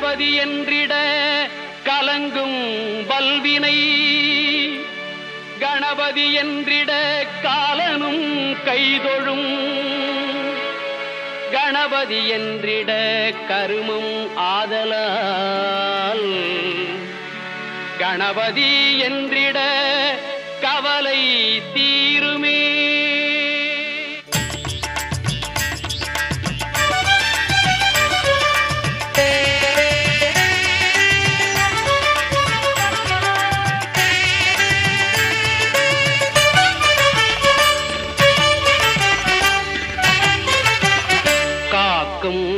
கணபதி என்றிட கலங்கும் பல்வினை. கணபதி என்றிட காலனும் கைதொழும். கணபதி என்றிட கருமம் ஆதலால். கணபதி என்றிட கவலை தீ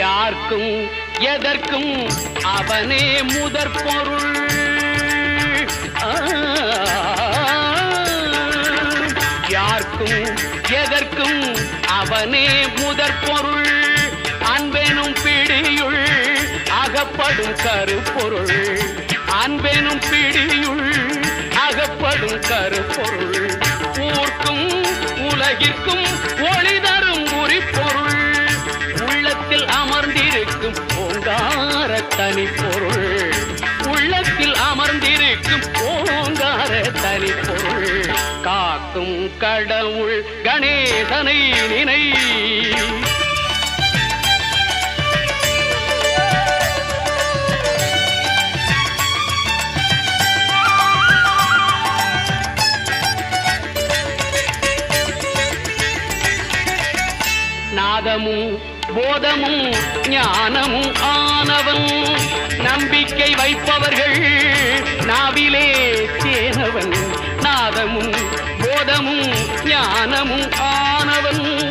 யாருக்கும் எதற்கும் அவனே முதற் பொருள். யாருக்கும் எதற்கும் அவனே முதற் பொருள். அன்பெனும் பிடியுள் அகப்படும் கருப்பொருள். அன்பெனும் பிடியுள் தனி பொருள் உள்ளத்தில் அமர்ந்திருக்கும் ஓங்கார பொருள் காக்கும் கடல் உள் கணேசனை நினை. நாதமும் போதமும் ஞானமும் ஆ நாதமும் போதமும் ஞானமும் ஆனவன்.